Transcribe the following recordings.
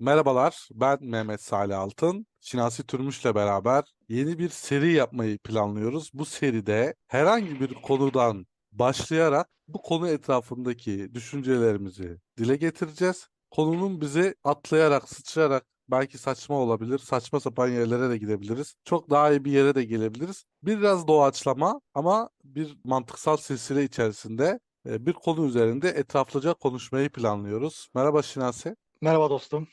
Merhabalar, ben Mehmet Salih Altın. Şinasi Türmüş'le beraber yeni bir seri yapmayı planlıyoruz. Bu seride herhangi bir konudan başlayarak bu konu etrafındaki düşüncelerimizi dile getireceğiz. Konunun bizi atlayarak, sıçrayarak belki saçma olabilir, saçma sapan yerlere de gidebiliriz. Çok daha iyi bir yere de gelebiliriz. Biraz doğaçlama ama bir mantıksal silsile içerisinde e, bir konu üzerinde etraflıca konuşmayı planlıyoruz. Merhaba Şinasi. Merhaba dostum.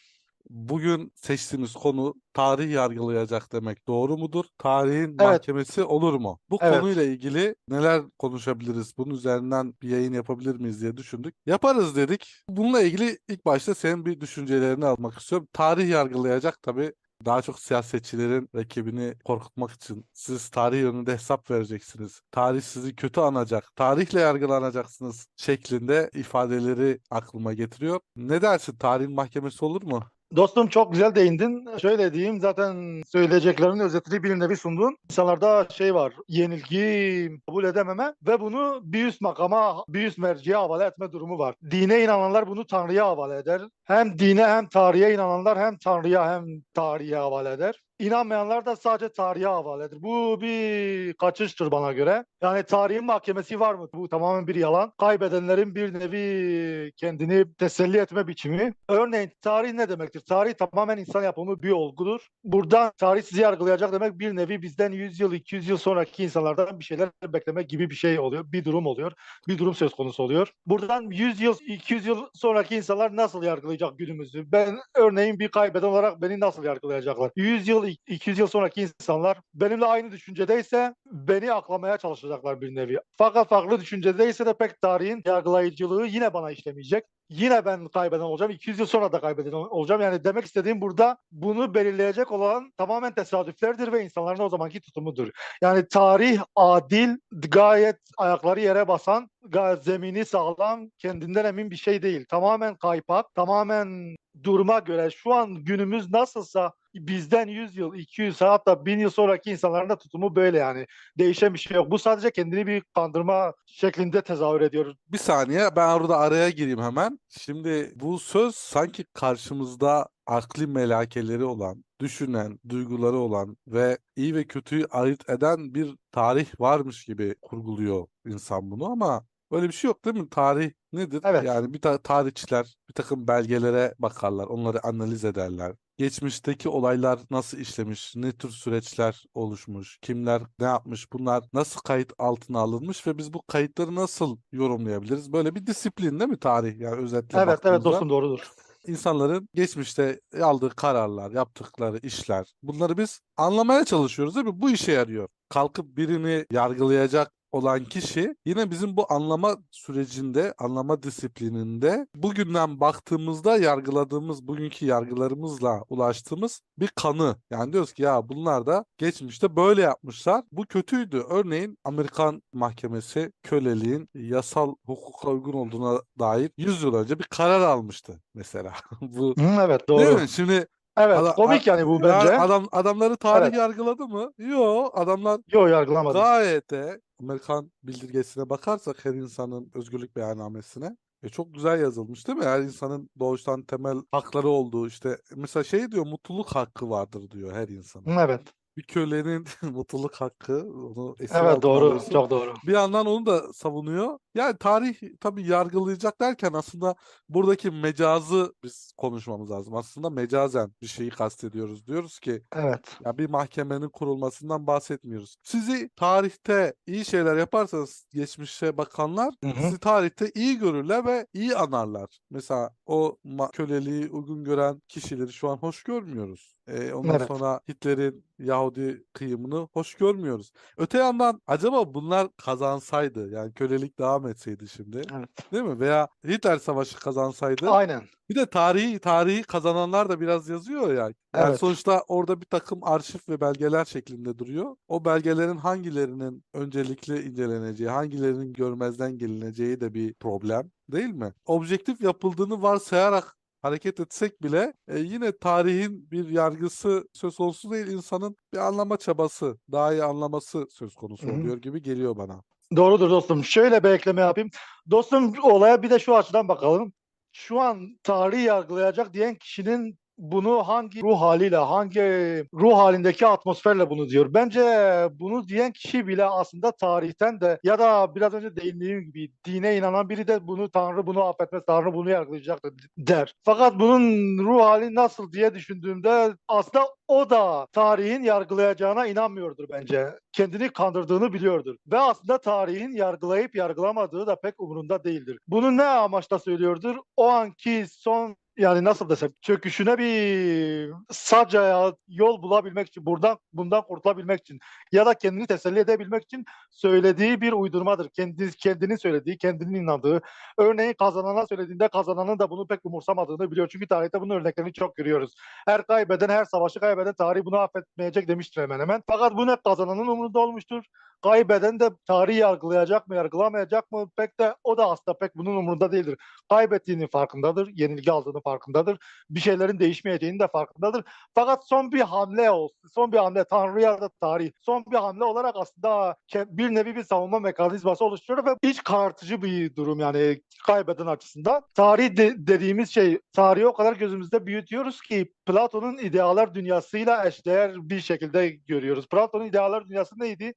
Bugün seçtiğimiz konu tarih yargılayacak demek doğru mudur? Tarihin Evet. mahkemesi olur mu? Bu Evet. konuyla ilgili neler konuşabiliriz? Bunun üzerinden bir yayın yapabilir miyiz diye düşündük. Yaparız dedik. Bununla ilgili ilk başta senin bir düşüncelerini almak istiyorum. Tarih yargılayacak tabii daha çok siyasetçilerin rakibini korkutmak için siz tarih önünde hesap vereceksiniz. Tarih sizi kötü anacak, tarihle yargılanacaksınız şeklinde ifadeleri aklıma getiriyor. Ne dersin? Tarihin mahkemesi olur mu? Dostum çok güzel değindin. Şöyle diyeyim zaten söyleyeceklerinin özetini bir nevi sundun. İnsanlarda şey var yenilgi kabul edememe ve bunu bir üst makama, bir üst merciye havale etme durumu var. Dine inananlar bunu Tanrı'ya havale eder. Hem dine hem tarihe inananlar hem Tanrı'ya hem tarihe havale eder. İnanmayanlar da sadece tarihe havale eder. Bu bir kaçıştır bana göre. Yani tarihin mahkemesi var mı? Bu tamamen bir yalan. Kaybedenlerin bir nevi kendini teselli etme biçimi. Örneğin tarih ne demektir? Tarih tamamen insan yapımı bir olgudur. Buradan tarih sizi yargılayacak demek bir nevi bizden 100 yıl, 200 yıl sonraki insanlardan bir şeyler beklemek gibi bir şey oluyor. Bir durum oluyor. Bir durum söz konusu oluyor. Buradan 100 yıl, 200 yıl sonraki insanlar nasıl yargılayacak günümüzü? Ben örneğin bir kaybeden olarak beni nasıl yargılayacaklar? 100 yıl, 200 yıl sonraki insanlar benimle aynı düşüncedeyse beni aklamaya çalışacaklar bir nevi. Fakat farklı düşüncedeyse de pek tarihin yargılayıcılığı yine bana işlemeyecek. Yine ben kaybeden olacağım. 200 yıl sonra da kaybeden ol- olacağım. Yani demek istediğim burada bunu belirleyecek olan tamamen tesadüflerdir ve insanların o zamanki tutumudur. Yani tarih adil, gayet ayakları yere basan, gayet zemini sağlam, kendinden emin bir şey değil. Tamamen kaypak, tamamen duruma göre şu an günümüz nasılsa bizden 100 yıl, 200 hatta 1000 yıl sonraki insanların da tutumu böyle yani. Değişen bir şey yok. Bu sadece kendini bir kandırma şeklinde tezahür ediyor. Bir saniye ben orada araya gireyim hemen. Şimdi bu söz sanki karşımızda akli melakeleri olan, düşünen, duyguları olan ve iyi ve kötüyü ayırt eden bir tarih varmış gibi kurguluyor insan bunu ama öyle bir şey yok değil mi? Tarih nedir? Evet. Yani bir ta- tarihçiler bir takım belgelere bakarlar, onları analiz ederler. Geçmişteki olaylar nasıl işlemiş, ne tür süreçler oluşmuş, kimler ne yapmış, bunlar nasıl kayıt altına alınmış ve biz bu kayıtları nasıl yorumlayabiliriz? Böyle bir disiplin değil mi tarih? Yani özetle Evet evet dostum doğrudur. insanların geçmişte aldığı kararlar, yaptıkları işler bunları biz anlamaya çalışıyoruz değil mi? Bu işe yarıyor. Kalkıp birini yargılayacak olan kişi yine bizim bu anlama sürecinde, anlama disiplininde bugünden baktığımızda yargıladığımız, bugünkü yargılarımızla ulaştığımız bir kanı. Yani diyoruz ki ya bunlar da geçmişte böyle yapmışlar. Bu kötüydü. Örneğin Amerikan mahkemesi köleliğin yasal hukuka uygun olduğuna dair 100 yıl önce bir karar almıştı mesela. bu Hı, evet Değil doğru. mi? Şimdi Evet Ada- komik yani bu bence. adam adamları tarih Evet. yargıladı mı? Yok, adamlar Yok yargılamadım. gayet de Amerikan bildirgesine bakarsak her insanın özgürlük beyannamesine e çok güzel yazılmış değil mi? Her insanın doğuştan temel hakları olduğu işte mesela şey diyor mutluluk hakkı vardır diyor her insanın. Evet. Bir kölenin mutluluk hakkı onu esir Evet doğru. alıyorsun. Çok doğru. Bir yandan onu da savunuyor. Yani tarih tabii yargılayacak derken aslında buradaki mecazı biz konuşmamız lazım. Aslında mecazen bir şeyi kastediyoruz. Diyoruz ki Evet. ya bir mahkemenin kurulmasından bahsetmiyoruz. Sizi tarihte iyi şeyler yaparsanız geçmişe bakanlar Hı hı. sizi tarihte iyi görürler ve iyi anarlar. Mesela o ma- köleliği uygun gören kişileri şu an hoş görmüyoruz. Ee, ondan Evet. sonra Hitler'in Yahudi kıyımını hoş görmüyoruz. Öte yandan acaba bunlar kazansaydı yani kölelik devam etseydi şimdi Evet. değil mi? Veya Hitler savaşı kazansaydı Aynen. bir de tarihi tarihi kazananlar da biraz yazıyor ya. Yani Evet. sonuçta orada bir takım arşiv ve belgeler şeklinde duruyor. O belgelerin hangilerinin öncelikli inceleneceği, hangilerinin görmezden gelineceği de bir problem değil mi? Objektif yapıldığını varsayarak hareket etsek bile e, yine tarihin bir yargısı söz konusu değil insanın bir anlama çabası, daha iyi anlaması söz konusu oluyor gibi geliyor bana. Doğrudur dostum. Şöyle bir ekleme yapayım. Dostum olaya bir de şu açıdan bakalım. Şu an tarihi yargılayacak diyen kişinin bunu hangi ruh haliyle, hangi ruh halindeki atmosferle bunu diyor. Bence bunu diyen kişi bile aslında tarihten de ya da biraz önce değindiğim gibi dine inanan biri de bunu Tanrı bunu affetmez, Tanrı bunu yargılayacaktır der. Fakat bunun ruh hali nasıl diye düşündüğümde aslında o da tarihin yargılayacağına inanmıyordur bence. Kendini kandırdığını biliyordur. Ve aslında tarihin yargılayıp yargılamadığı da pek umurunda değildir. Bunu ne amaçla söylüyordur? O anki son yani nasıl desem çöküşüne bir sacaya yol bulabilmek için buradan bundan kurtulabilmek için ya da kendini teselli edebilmek için söylediği bir uydurmadır. Kendi kendinin söylediği, kendinin inandığı. Örneğin kazanana söylediğinde kazananın da bunu pek umursamadığını biliyor. Çünkü tarihte bunun örneklerini çok görüyoruz. Her kaybeden, her savaşı kaybeden tarih bunu affetmeyecek demiştir hemen hemen. Fakat bu ne kazananın umurunda olmuştur. Kaybeden de tarihi yargılayacak mı, yargılamayacak mı pek de o da aslında pek bunun umurunda değildir. Kaybettiğinin farkındadır, yenilgi aldığının farkındadır. Bir şeylerin değişmeyeceğinin de farkındadır. Fakat son bir hamle olsun, son bir hamle Tanrı'ya da tarih, son bir hamle olarak aslında bir nevi bir savunma mekanizması oluşturuyor ve iç karartıcı bir durum yani kaybeden açısından. Tarih de- dediğimiz şey, tarihi o kadar gözümüzde büyütüyoruz ki Platon'un idealar dünyasıyla eşdeğer bir şekilde görüyoruz. Platon'un idealar dünyası neydi?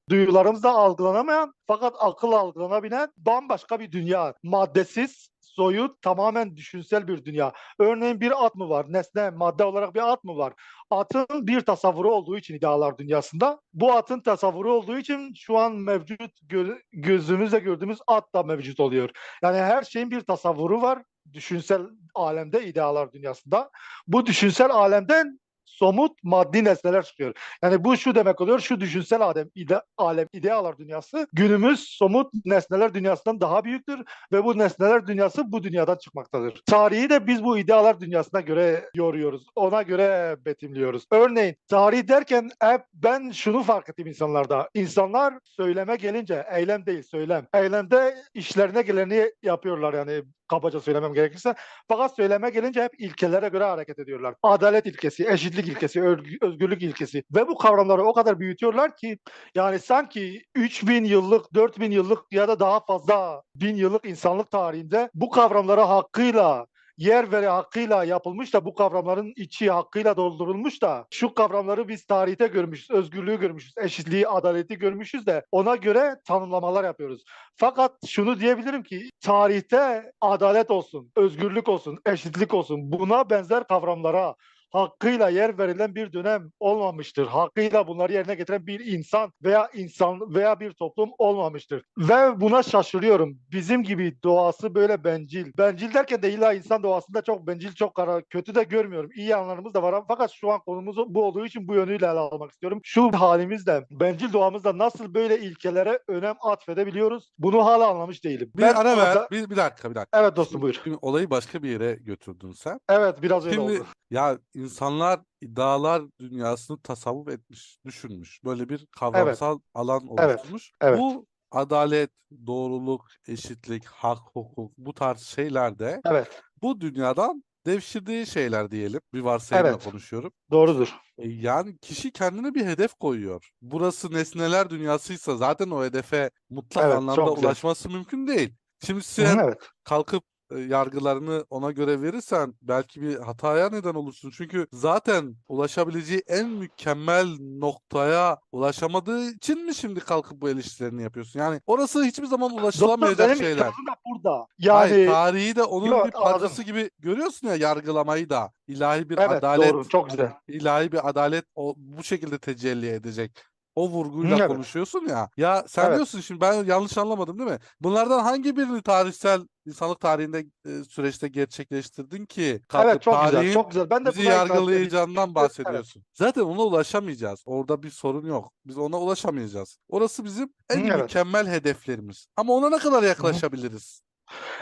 Duyularımızda algılanamayan fakat akıl algılanabilen bambaşka bir dünya. Maddesiz, soyut, tamamen düşünsel bir dünya. Örneğin bir at mı var? Nesne, madde olarak bir at mı var? Atın bir tasavvuru olduğu için idealar dünyasında, bu atın tasavvuru olduğu için şu an mevcut gö- gözümüzle gördüğümüz at da mevcut oluyor. Yani her şeyin bir tasavvuru var düşünsel alemde, idealar dünyasında. Bu düşünsel alemden somut maddi nesneler çıkıyor. Yani bu şu demek oluyor, şu düşünsel alem, ide, alem, idealar dünyası günümüz somut nesneler dünyasından daha büyüktür ve bu nesneler dünyası bu dünyadan çıkmaktadır. Tarihi de biz bu idealar dünyasına göre yoruyoruz. Ona göre betimliyoruz. Örneğin tarih derken hep ben şunu fark ettim insanlarda. İnsanlar söyleme gelince eylem değil söylem. Eylemde işlerine geleni yapıyorlar yani kabaca söylemem gerekirse. Fakat söyleme gelince hep ilkelere göre hareket ediyorlar. Adalet ilkesi, eşitlik ilkesi, özgürlük ilkesi ve bu kavramları o kadar büyütüyorlar ki yani sanki 3000 yıllık, 4000 yıllık ya da daha fazla bin yıllık insanlık tarihinde bu kavramlara hakkıyla yer veri hakkıyla yapılmış da bu kavramların içi hakkıyla doldurulmuş da şu kavramları biz tarihte görmüşüz, özgürlüğü görmüşüz, eşitliği, adaleti görmüşüz de ona göre tanımlamalar yapıyoruz. Fakat şunu diyebilirim ki tarihte adalet olsun, özgürlük olsun, eşitlik olsun buna benzer kavramlara hakkıyla yer verilen bir dönem olmamıştır. Hakkıyla bunları yerine getiren bir insan veya insan veya bir toplum olmamıştır. Ve buna şaşırıyorum. Bizim gibi doğası böyle bencil. Bencil derken de illa insan doğasında çok bencil, çok kara, kötü de görmüyorum. İyi yanlarımız da var ama fakat şu an konumuz bu olduğu için bu yönüyle ele almak istiyorum. Şu halimizle, bencil doğamızda nasıl böyle ilkelere önem atfedebiliyoruz? Bunu hala anlamış değilim. Bir Ben ara ver. orada- Bir, bir dakika bir dakika. Evet dostum buyur. Şimdi olayı başka bir yere götürdün sen. Evet biraz öyle Şimdi oldu. ya insanlar iddialar dünyasını tasavvuf etmiş, düşünmüş. Böyle bir kavramsal alan Evet, oluşturmuş. evet. Bu adalet, doğruluk, eşitlik, hak, hukuk bu tarz şeyler de Evet bu dünyadan devşirdiği şeyler diyelim. Bir varsayımla Evet. konuşuyorum. doğrudur. E, Yani kişi kendine bir hedef koyuyor. Burası nesneler dünyasıysa zaten o hedefe mutlak Evet, anlamda ulaşması mümkün değil. Şimdi sen Evet. kalkıp yargılarını ona göre verirsen belki bir hataya neden olursun. Çünkü zaten ulaşabileceği en mükemmel noktaya ulaşamadığı için mi şimdi kalkıp bu eleştirilerini yapıyorsun? Yani orası hiçbir zaman ulaşılamayacak benim şeyler. da burada. Hayır, Yani tarihi de onun Yok, bir parçası gibi görüyorsun ya yargılamayı da. İlahi bir evet adalet, doğru çok güzel. ilahi bir adalet o, bu şekilde tecelli edecek. O vurguyla evet. konuşuyorsun ya. Ya sen Evet. diyorsun şimdi ben yanlış anlamadım değil mi? Bunlardan hangi birini tarihsel insanlık tarihinde e, süreçte gerçekleştirdin ki Evet çok güzel. Çok güzel. Ben de bizi yargılayacağından Evet. bahsediyorsun. Zaten ona ulaşamayacağız. Orada bir sorun yok. Biz ona ulaşamayacağız. Orası bizim en Hı, evet. mükemmel hedeflerimiz. Ama ona ne kadar yaklaşabiliriz?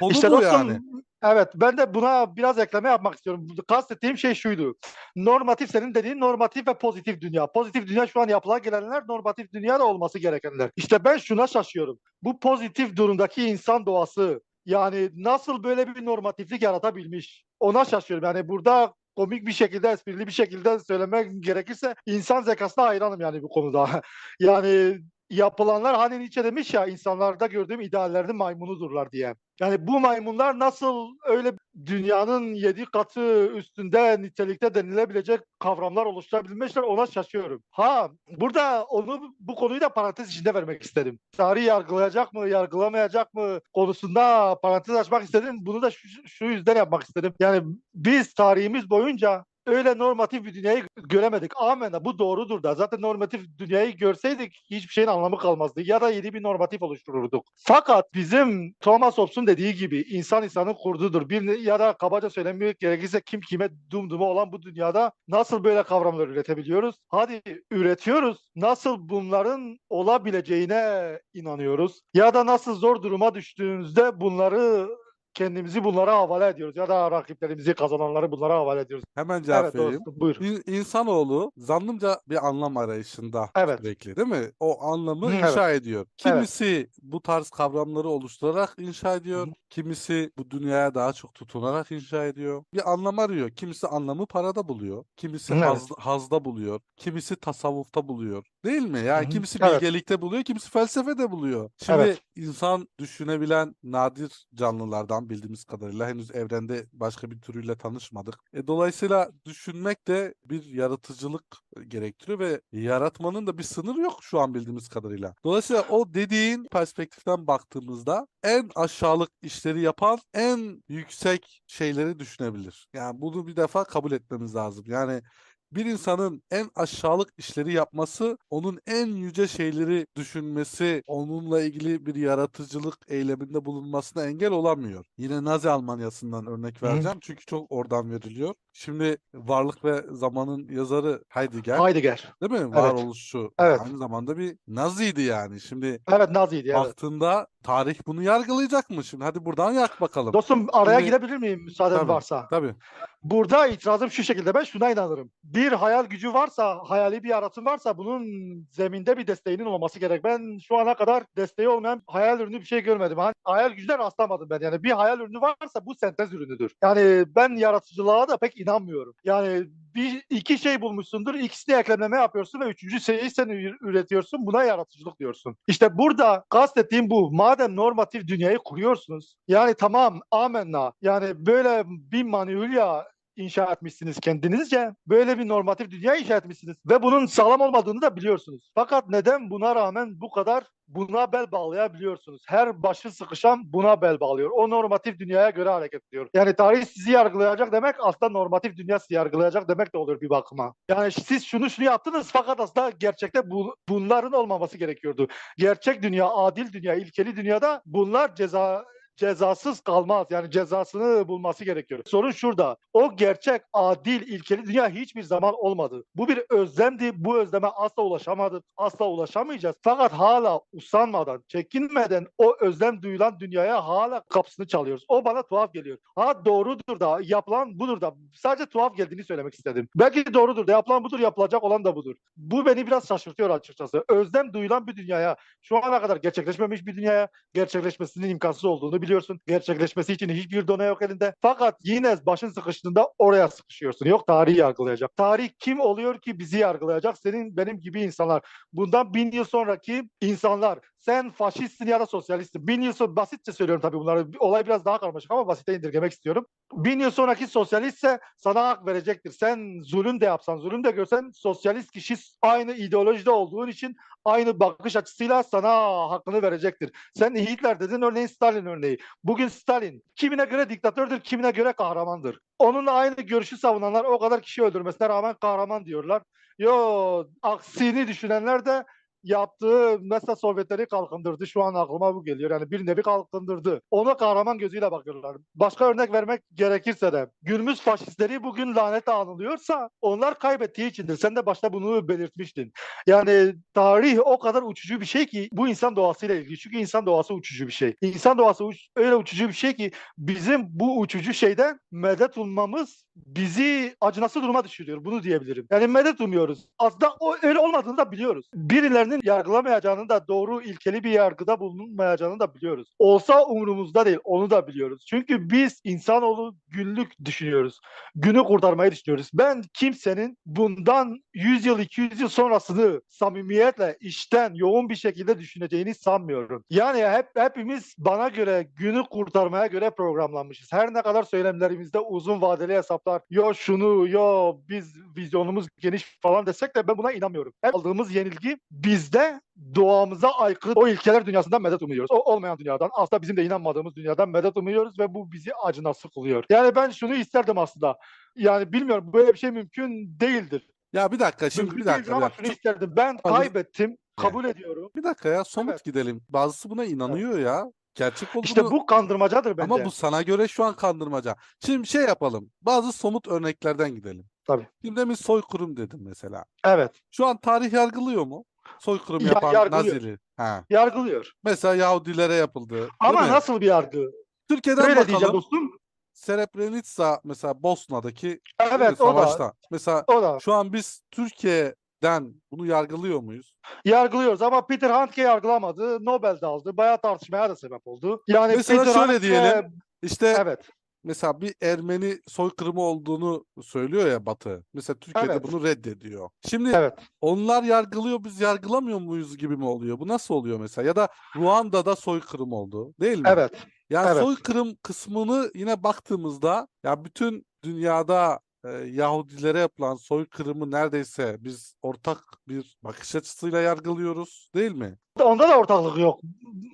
Konu İşte bu dostum yani. Evet ben de buna biraz ekleme yapmak istiyorum. Kastettiğim şey şuydu. Normatif senin dediğin normatif ve pozitif dünya. Pozitif dünya şu an yapılan gelenler normatif dünya da olması gerekenler. İşte ben şuna şaşıyorum. Bu pozitif durumdaki insan doğası yani nasıl böyle bir normatiflik yaratabilmiş? Ona şaşıyorum. Yani burada komik bir şekilde, esprili bir şekilde söylemek gerekirse insan zekasına hayranım yani bu konuda. yani yapılanlar hani Nietzsche demiş ya insanlarda gördüğüm ideallerin maymunudurlar diye. Yani bu maymunlar nasıl öyle dünyanın yedi katı üstünde nitelikte denilebilecek kavramlar oluşturabilmişler ona şaşıyorum. Ha burada onu bu konuyu da parantez içinde vermek istedim. Tarih yargılayacak mı yargılamayacak mı konusunda parantez açmak istedim. Bunu da şu, şu yüzden yapmak istedim. Yani biz tarihimiz boyunca öyle normatif bir dünyayı göremedik. Amenna bu doğrudur da. Zaten normatif dünyayı görseydik hiçbir şeyin anlamı kalmazdı. Ya da yeni bir normatif oluştururduk. Fakat bizim Thomas Hobbes'un dediği gibi insan insanın kurdudur. Bir ya da kabaca söylemek gerekirse kim kime dumduma olan bu dünyada nasıl böyle kavramlar üretebiliyoruz? Hadi üretiyoruz. Nasıl bunların olabileceğine inanıyoruz? Ya da nasıl zor duruma düştüğümüzde bunları kendimizi bunlara havale ediyoruz ya da rakiplerimizi kazananları bunlara havale ediyoruz. Hemen cevap Evet vereyim. dostum buyur. İn- İnsanoğlu zannımca bir anlam arayışında Evet. sürekli değil mi? O anlamı Hı, inşa ediyor. Evet. Kimisi bu tarz kavramları oluşturarak inşa ediyor. Hı. Kimisi bu dünyaya daha çok tutunarak inşa ediyor. Bir anlam arıyor. Kimisi anlamı parada buluyor. Kimisi Evet. haz, hazda buluyor. Kimisi tasavvufta buluyor. Değil mi? Yani Hı kimisi Evet. bilgelikte buluyor, kimisi felsefede buluyor. Şimdi Evet. insan düşünebilen nadir canlılardan bildiğimiz kadarıyla henüz evrende başka bir türüyle tanışmadık. E, dolayısıyla düşünmek de bir yaratıcılık gerektiriyor ve yaratmanın da bir sınırı yok şu an bildiğimiz kadarıyla. Dolayısıyla o dediğin perspektiften baktığımızda en aşağılık işleri yapan en yüksek şeyleri düşünebilir. Yani bunu bir defa kabul etmemiz lazım. Yani bir insanın en aşağılık işleri yapması, onun en yüce şeyleri düşünmesi, onunla ilgili bir yaratıcılık eyleminde bulunmasına engel olamıyor. Yine Nazi Almanyası'ndan örnek vereceğim çünkü çok oradan veriliyor. Şimdi Varlık ve Zaman'ın yazarı Heidegger, Heidegger. değil mi? Evet. Varoluşçu. Evet. Aynı zamanda bir Naziydi yani. Şimdi Evet Nazi'ydi evet. baktığında tarih bunu yargılayacak mı? Şimdi hadi buradan yak bakalım. Dostum araya Şimdi- girebilir miyim müsaaden Tabii. varsa? Tabii. Burada itirazım şu şekilde ben şuna inanırım. Bir hayal gücü varsa, hayali bir yaratım varsa bunun zeminde bir desteğinin olması gerek. Ben şu ana kadar desteği olmayan hayal ürünü bir şey görmedim. Hani hayal gücüne rastlamadım ben. Yani bir hayal ürünü varsa bu sentez ürünüdür. Yani ben yaratıcılığa da pek inanmıyorum. Yani bir iki şey bulmuşsundur, ikisini eklemleme yapıyorsun ve üçüncü şeyi sen üretiyorsun. Buna yaratıcılık diyorsun. İşte burada kastettiğim bu. Madem normatif dünyayı kuruyorsunuz. Yani tamam amenna. Yani böyle bir manivulya inşa etmişsiniz kendinizce. Böyle bir normatif dünya inşa etmişsiniz. Ve bunun sağlam olmadığını da biliyorsunuz. Fakat neden buna rağmen bu kadar buna bel bağlayabiliyorsunuz? Her başı sıkışan buna bel bağlıyor. O normatif dünyaya göre hareket ediyor. Yani tarih sizi yargılayacak demek aslında normatif dünya sizi yargılayacak demek de olur bir bakıma. Yani siz şunu şunu yaptınız fakat aslında gerçekte bu, bunların olmaması gerekiyordu. Gerçek dünya, adil dünya, ilkeli dünyada bunlar ceza cezasız kalmaz. Yani cezasını bulması gerekiyor. Sorun şurada. O gerçek, adil, ilkeli dünya hiçbir zaman olmadı. Bu bir özlemdi. Bu özleme asla ulaşamadık. Asla ulaşamayacağız. Fakat hala usanmadan, çekinmeden o özlem duyulan dünyaya hala kapısını çalıyoruz. O bana tuhaf geliyor. Ha doğrudur da yapılan budur da. Sadece tuhaf geldiğini söylemek istedim. Belki doğrudur da yapılan budur, yapılacak olan da budur. Bu beni biraz şaşırtıyor açıkçası. Özlem duyulan bir dünyaya, şu ana kadar gerçekleşmemiş bir dünyaya, gerçekleşmesinin imkansız olduğunu biliyorsun. Gerçekleşmesi için hiçbir done yok elinde. Fakat yine başın sıkıştığında oraya sıkışıyorsun. Yok tarihi yargılayacak. Tarih kim oluyor ki bizi yargılayacak? Senin benim gibi insanlar. Bundan bin yıl sonraki insanlar. Sen faşistsin ya da sosyalistsin. Bin yıl sonra basitçe söylüyorum tabii bunları. Olay biraz daha karmaşık ama basite indirgemek istiyorum. Bin yıl sonraki sosyalistse sana hak verecektir. Sen zulüm de yapsan, zulüm de görsen sosyalist kişi aynı ideolojide olduğun için aynı bakış açısıyla sana hakkını verecektir. Sen Hitler dedin örneğin Stalin örneği. Bugün Stalin kimine göre diktatördür, kimine göre kahramandır. Onunla aynı görüşü savunanlar o kadar kişi öldürmesine rağmen kahraman diyorlar. Yo aksini düşünenler de yaptığı mesela Sovyetleri kalkındırdı. Şu an aklıma bu geliyor. Yani bir nevi kalkındırdı. Ona kahraman gözüyle bakıyorlar. Başka örnek vermek gerekirse de günümüz faşistleri bugün lanet anılıyorsa onlar kaybettiği içindir. Sen de başta bunu belirtmiştin. Yani tarih o kadar uçucu bir şey ki bu insan doğasıyla ilgili. Çünkü insan doğası uçucu bir şey. İnsan doğası uç- öyle uçucu bir şey ki bizim bu uçucu şeyden medet ummamız bizi acınası duruma düşürüyor. Bunu diyebilirim. Yani medet umuyoruz. Aslında o öyle olmadığını da biliyoruz. Birilerinin yargılamayacağını da doğru ilkeli bir yargıda bulunmayacağını da biliyoruz. Olsa umurumuzda değil. Onu da biliyoruz. Çünkü biz insanoğlu günlük düşünüyoruz. Günü kurtarmayı düşünüyoruz. Ben kimsenin bundan 100 yıl 200 yıl sonrasını samimiyetle işten yoğun bir şekilde düşüneceğini sanmıyorum. Yani hep hepimiz bana göre günü kurtarmaya göre programlanmışız. Her ne kadar söylemlerimizde uzun vadeli hesaplar yo şunu yo biz vizyonumuz geniş falan desek de ben buna inanmıyorum. Hep aldığımız yenilgi bizde doğamıza aykırı o ilkeler dünyasından medet umuyoruz. O olmayan dünyadan aslında bizim de inanmadığımız dünyadan medet umuyoruz ve bu bizi acınası kılıyor. Yani ben şunu isterdim aslında. Yani bilmiyorum böyle bir şey mümkün değildir. Ya bir dakika şimdi Mümkün bir dakika. ama şunu isterdim. Ben kaybettim. Kabul ediyorum. Bir dakika ya somut Evet. gidelim. Bazısı buna inanıyor ya. Gerçek olduğunu İşte bu kandırmacadır bence. ama bu sana göre şu an kandırmaca. Şimdi şey yapalım. Bazı somut örneklerden gidelim. Tabii. Şimdi demin soykırım dedim mesela. Evet. Şu an tarih yargılıyor mu? Soykırım Ya- yapan yargılıyor. Nazili. Ha. Yargılıyor. Mesela Yahudilere yapıldı. Ama nasıl bir yargı? Türkiye'den Böyle diyeceğim bakalım. dostum. Srebrenica mesela Bosna'daki Evet o da. savaşta. Mesela O da. şu an biz Türkiye'den bunu yargılıyor muyuz? Yargılıyoruz ama Peter Handke yargılamadı. Nobel de aldı. Bayağı tartışmaya da sebep oldu. Yani Mesela Peter şöyle Handke- diyelim. İşte Evet. mesela bir Ermeni soykırımı olduğunu söylüyor ya Batı. Mesela Türkiye'de Evet. bunu reddediyor. Şimdi Evet. onlar yargılıyor biz yargılamıyor muyuz gibi mi oluyor? Bu nasıl oluyor mesela? Ya da Ruanda'da soykırım oldu değil mi? Evet. Yani evet. soykırım kısmını yine baktığımızda ya bütün dünyada e, Yahudilere yapılan soykırımı neredeyse biz ortak bir bakış açısıyla yargılıyoruz değil mi? Onda da ortaklık yok.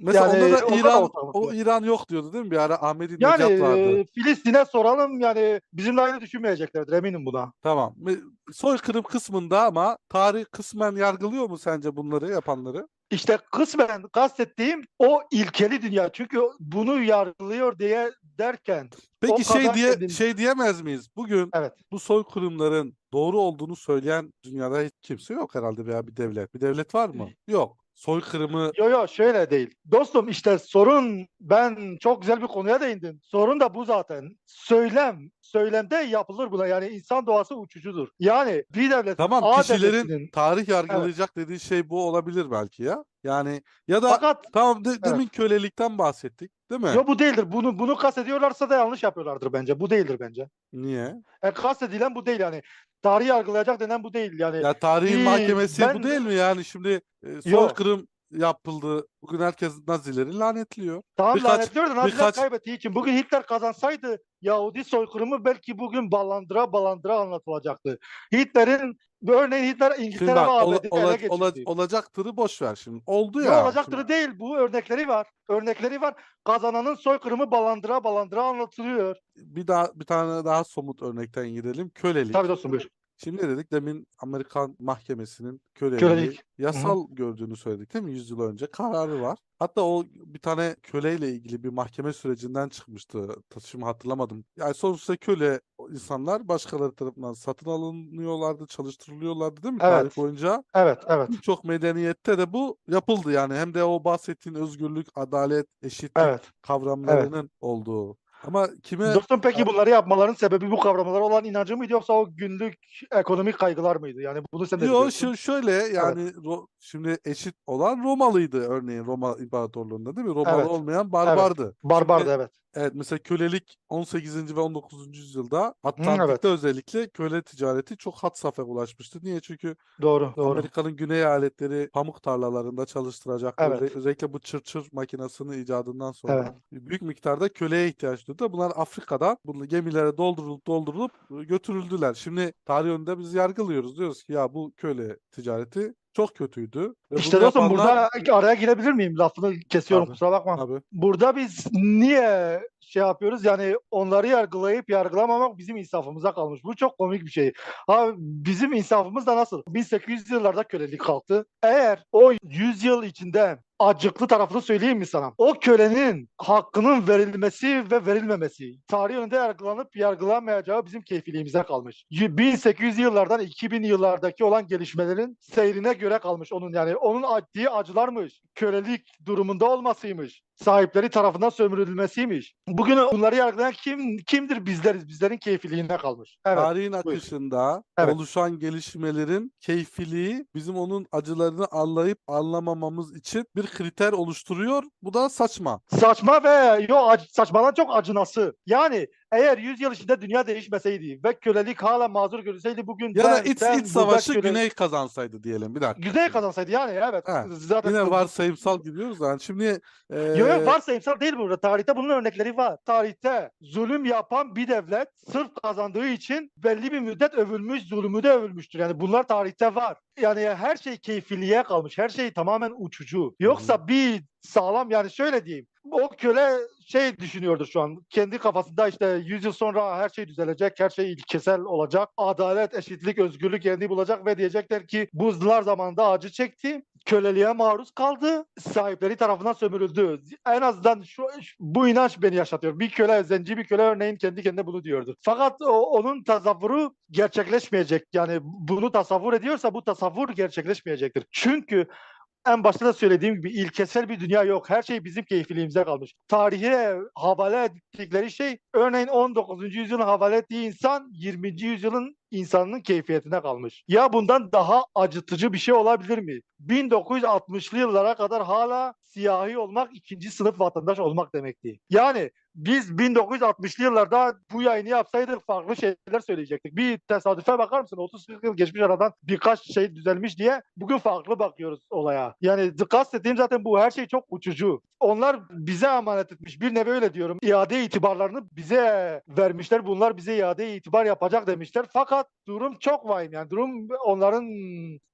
Mesela Yani onda da onda da İran o yok. İran yok diyordu değil mi? Bir ara Ahmedi Yani Necat vardı. e, Filistin'e soralım yani bizimle aynı düşünmeyeceklerdir eminim buna. Tamam. Soykırım kısmında ama tarih kısmen yargılıyor mu sence bunları yapanları? İşte kısmen kastettiğim o ilkeli dünya. Çünkü bunu yargılıyor diye derken Peki O şey kadar diye kendini- şey diyemez miyiz? Bugün Evet. bu soykırımların doğru olduğunu söyleyen dünyada hiç kimse yok herhalde veya bir devlet. Bir devlet var mı? Yok. Soykırımı Yo yo şöyle değil. Dostum işte sorun ben çok güzel bir konuya değindin. Sorun da bu zaten. Söylem. Söylemde yapılır buna. Yani insan doğası uçucudur. Yani bir devlet tamam A kişilerin devletinin tarih yargılayacak dediği şey bu olabilir belki ya. Yani ya da fakat tamam de- demin kölelikten bahsettik değil mi? yo bu değildir. Bunu bunu kastediyorlarsa da yanlış yapıyorlardır bence. Bu değildir bence. Niye? E, kastedilen bu değil yani. Tarih yargılayacak denen bu değil yani. Ya tarihin bir- mahkemesi bu ben- değil mi yani şimdi e, Yok. soykırım yapıldı. Bugün herkes Nazileri lanetliyor. Tamam birkaç- lanetliyor da Naziler birkaç- kaybettiği için. Bugün Hitler kazansaydı Yahudi soykırımı belki bugün ballandıra ballandıra anlatılacaktı. Hitler'in örneğin Hitler İngiltere bak ola- ola- ola- olacaktırı boş ver şimdi. Oldu Yok, ya. olacaktır şimdi. değil. Bu örnekleri var. Örnekleri var. Kazananın soykırımı ballandıra ballandıra anlatılıyor. Bir daha bir tane daha somut örnekten gidelim. Kölelik. Tabii dostum buyur. Şimdi ne dedik demin Amerikan mahkemesinin köleliği Kölelik. yasal gördüğünü söyledik değil mi? 100 yıl önce kararı var. Hatta o bir tane köleyle ilgili bir mahkeme sürecinden çıkmıştı. Şimdi hatırlamadım. Yani sonuçta köle insanlar başkaları tarafından satın alınıyorlardı, çalıştırılıyorlardı değil mi? Evet. Tarih boyunca. Evet, evet. Birçok medeniyette de bu yapıldı yani. Hem de o bahsettiğin özgürlük, adalet, eşitlik Evet. kavramlarının olduğu. Ama kime Dostum peki bunları yapmaların sebebi bu kavramlara olan inancı mıydı yoksa o günlük ekonomik kaygılar mıydı? Yani bunu sen de Yo biliyorsun. şu şöyle yani Ro- şimdi eşit olan Romalıydı örneğin Roma İmparatorluğu'nda değil mi? Romalı Evet, olmayan barbardı. Barbardı Şimdi, evet. Evet mesela kölelik 18. ve 19. yüzyılda evet. Atlantik'te özellikle köle ticareti çok had safhaya ulaşmıştı. Niye? Çünkü Doğru, doğru. Amerika'nın güney eyaletleri pamuk tarlalarında çalıştıracak. Evet. Özel- Özellikle bu çırçır makinesinin icadından sonra Evet. büyük miktarda köleye ihtiyaç duydu. Bunlar Afrika'dan bunu gemilere doldurulup doldurulup götürüldüler. Şimdi tarih önünde biz yargılıyoruz. Diyoruz ki ya bu köle ticareti çok kötüydü. Ve İşte bunu dostum yapanlar- burada araya girebilir miyim? Lafını kesiyorum Tabii. kusura bakma. Abi, Burada biz niye şey yapıyoruz? Yani onları yargılayıp yargılamamak bizim insafımıza kalmış. Bu çok komik bir şey. Ha bizim insafımız da nasıl? 1800 yıllarda kölelik kalktı. Eğer o 100 yıl içinde acıklı tarafını söyleyeyim mi sana? O kölenin hakkının verilmesi ve verilmemesi tarih önünde yargılanıp yargılanmayacağı bizim keyfiliğimize kalmış. Y- 1800 yıllardan 2000 yıllardaki olan gelişmelerin seyrine göre kalmış onun yani onun ettiği acılarmış, kölelik durumunda olmasıymış, sahipleri tarafından sömürülmesiymiş. Bugün bunları yargılayan kim kimdir bizleriz? Bizlerin keyfiliğine kalmış. Evet. Tarihin akışında Evet. oluşan gelişmelerin keyfiliği bizim onun acılarını anlayıp anlamamamız için bir kriter oluşturuyor. Bu da saçma. Saçma ve yo saçmadan çok acınası. Yani eğer 100 yıl içinde dünya değişmeseydi ve kölelik hala mazur görülseydi bugün Ya da iç, iç savaşı köle- Güney kazansaydı diyelim. Bir dakika. Güney kazansaydı yani evet. Ha, Zaten Yine varsayımsal gidiyoruz yani. Şimdi e, Yok yok varsayımsal değil burada. Tarihte bunun örnekleri var. Tarihte zulüm yapan bir devlet sırf kazandığı için belli bir müddet övülmüş, zulümü de övülmüştür. Yani bunlar tarihte var. Yani her şey keyfiliğe kalmış. Her şey tamamen uçucu. Yoksa bir sağlam yani şöyle diyeyim. O köle şey düşünüyordur şu an. Kendi kafasında işte 100 yıl sonra her şey düzelecek, her şey ilkesel olacak. Adalet, eşitlik, özgürlük yerini bulacak ve diyecekler ki buzlar zamanında acı çekti köleliğe maruz kaldı. Sahipleri tarafından sömürüldü. En azından şu bu inanç beni yaşatıyor. Bir köle, zenci bir köle örneğin kendi kendine bunu diyordu. Fakat o, onun tasavvuru gerçekleşmeyecek. Yani bunu tasavvur ediyorsa bu tasavvur gerçekleşmeyecektir. Çünkü en başta da söylediğim gibi ilkesel bir dünya yok. Her şey bizim keyfiliğimize kalmış. Tarihe havale ettikleri şey örneğin 19. yüzyılın havale ettiği insan 20. yüzyılın insanının keyfiyetine kalmış. Ya bundan daha acıtıcı bir şey olabilir mi? 1960'lı yıllara kadar hala siyahi olmak ikinci sınıf vatandaş olmak demekti. Yani biz 1960'lı yıllarda bu yayını yapsaydık farklı şeyler söyleyecektik. Bir tesadüfe bakar mısın? 30-40 yıl geçmiş aradan birkaç şey düzelmiş diye bugün farklı bakıyoruz olaya. Yani kastettiğim zaten bu her şey çok uçucu. Onlar bize emanet etmiş. Bir nevi öyle diyorum. İade itibarlarını bize vermişler. Bunlar bize iade itibar yapacak demişler. Fakat durum çok vahim. Yani durum onların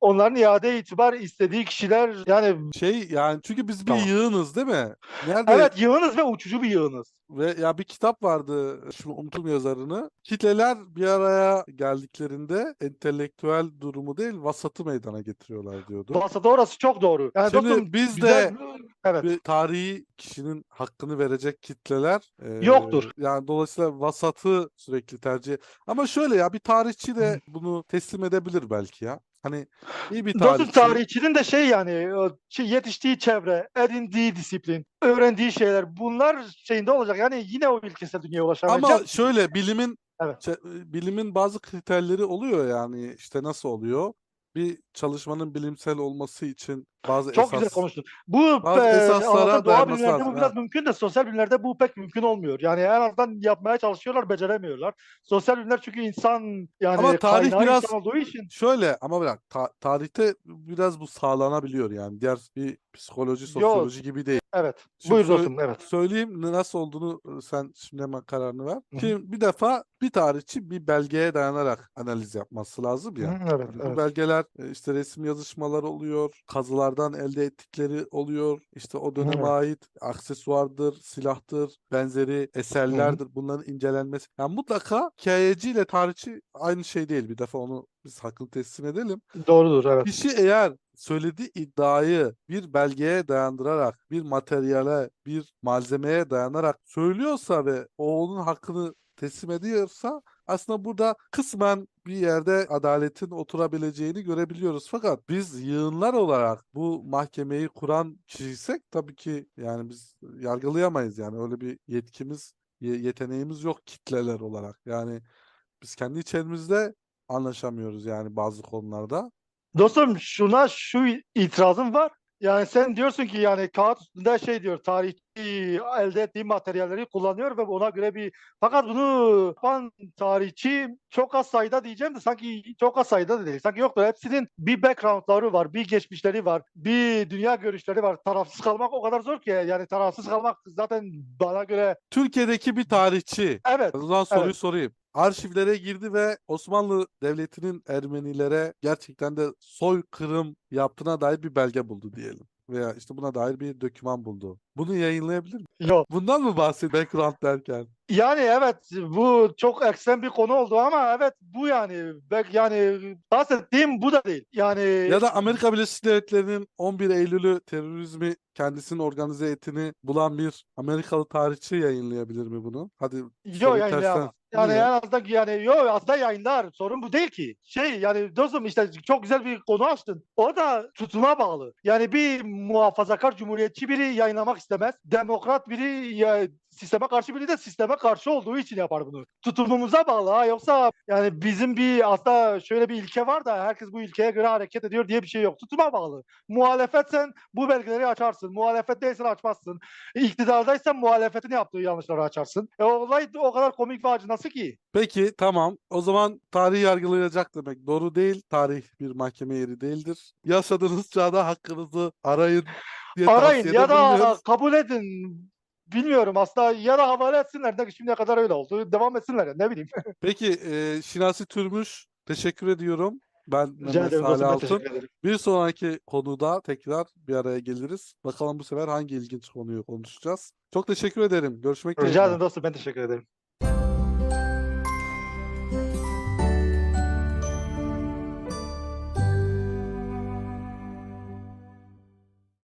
onların iade itibar istediği kişiler yani şey yani çünkü biz bir Tamam. yığınız değil mi? Nerede evet yığınız ve uçucu bir yığınız. Ve ya bir kitap vardı, şimdi unuttum yazarını. Kitleler bir araya geldiklerinde entelektüel durumu değil, vasatı meydana getiriyorlar diyordu. Vasata orası çok doğru. Yani Şimdi dostum, biz güzel- de evet. Bir tarihi kişinin hakkını verecek kitleler e, Yoktur. Yani dolayısıyla vasatı sürekli tercih. Ama şöyle ya bir tarihçi de bunu teslim edebilir belki ya. Hani iyi bir Dostum tarihçi. tarihçinin de şey yani şey, yetiştiği çevre, edindiği disiplin, öğrendiği şeyler bunlar şeyinde olacak. Yani yine o ilkesel dünyaya ulaşamayacak. Ama şöyle bilimin Evet. bilimin bazı kriterleri oluyor yani işte nasıl oluyor? Bir çalışmanın bilimsel olması için bazı Çok esas güzel konuştun. Bu bazı e, esaslara anlatan doğa bilimlerde lazım, bu biraz mümkün de sosyal bilimlerde bu pek mümkün olmuyor. Yani en azından yapmaya çalışıyorlar, beceremiyorlar. Sosyal bilimler çünkü insan yani Ama tarih biraz- insan olduğu için Şöyle ama bırak ta- tarihte biraz bu sağlanabiliyor yani. Diğer bir psikoloji, sosyoloji gibi değil. evet. Şimdi Buyur dostum evet. Söyleyeyim nasıl olduğunu e, sen şimdi hemen kararını ver. Şimdi bir defa bir tarihçi bir belgeye dayanarak analiz yapması lazım ya. Hı, evet, Yani Bu evet. belgeler e, işte resim yazışmalar oluyor, kazılardan elde ettikleri oluyor. İşte o döneme Evet. ait aksesuardır, silahtır, benzeri eserlerdir. Bunların incelenmesi. Yani mutlaka hikayeci ile tarihçi aynı şey değil. Bir defa onu biz hakkını teslim edelim. Doğrudur evet. Kişi eğer söylediği iddiayı bir belgeye dayandırarak, bir materyale, bir malzemeye dayanarak söylüyorsa ve o onun hakkını teslim ediyorsa aslında burada kısmen bir yerde adaletin oturabileceğini görebiliyoruz. Fakat biz yığınlar olarak bu mahkemeyi kuran kişiysek tabii ki yani biz yargılayamayız yani öyle bir yetkimiz, ye- yeteneğimiz yok kitleler olarak. Yani biz kendi içerimizde anlaşamıyoruz yani bazı konularda. Dostum şuna şu itirazım var. Yani sen diyorsun ki yani kağıt üstünde şey diyor tarihçi elde ettiği materyalleri kullanıyor ve ona göre bir fakat bunu yapan tarihçi çok az sayıda diyeceğim de sanki çok az sayıda da değil. Sanki yoktur. Hepsinin bir backgroundları var, bir geçmişleri var, bir dünya görüşleri var. Tarafsız kalmak o kadar zor ki yani tarafsız kalmak zaten bana göre Türkiye'deki bir tarihçi evet O zaman soruyu Evet. sorayım. Arşivlere girdi ve Osmanlı Devleti'nin Ermenilere gerçekten de soykırım yaptığına dair bir belge buldu diyelim. Veya işte buna dair bir döküman buldu. Bunu yayınlayabilir mi? yok. Bundan mı bahsediyor background derken? Yani evet bu çok ekstrem bir konu oldu ama evet bu yani Bek yani bahsettiğim bu da değil. Yani Ya da Amerika Birleşik Devletleri'nin 11 Eylül'ü terörizmi kendisinin organize ettiğini bulan bir Amerikalı tarihçi yayınlayabilir mi bunu? Hadi Yok yayınlayamaz. Yani Niye? en azından yani yok aslında yayınlar. Sorun bu değil ki. Şey yani dostum işte çok güzel bir konu açtın. O da tutuma bağlı. Yani bir muhafazakar cumhuriyetçi biri yayınlamak istemez. Demokrat biri ya, sisteme karşı biri de sisteme karşı olduğu için yapar bunu. Tutumumuza bağlı ha. Yoksa yani bizim bir aslında şöyle bir ilke var da herkes bu ilkeye göre hareket ediyor diye bir şey yok. Tutuma bağlı. Muhalefetsen bu belgeleri açarsın. Muhalefet değilsen açmazsın. İktidardaysan muhalefetin yaptığı yanlışları açarsın. E, olay o kadar komik ve acınası ki. Peki tamam. O zaman tarih yargılayacak demek doğru değil. Tarih bir mahkeme yeri değildir. Yaşadığınız çağda hakkınızı arayın diye Arayın ya da bulunuyoruz. kabul edin. Bilmiyorum aslında ya da havale etsinler. Ne şimdiye kadar öyle oldu. Devam etsinler ya, ne bileyim. Peki e, Şinasi Türmüş teşekkür ediyorum. Ben Rica Mehmet Salih ederim. Bir sonraki konuda tekrar bir araya geliriz. Bakalım bu sefer hangi ilginç konuyu konuşacağız. Çok teşekkür ederim. Görüşmek Rica dileğiyle. ederim dostum ben teşekkür ederim.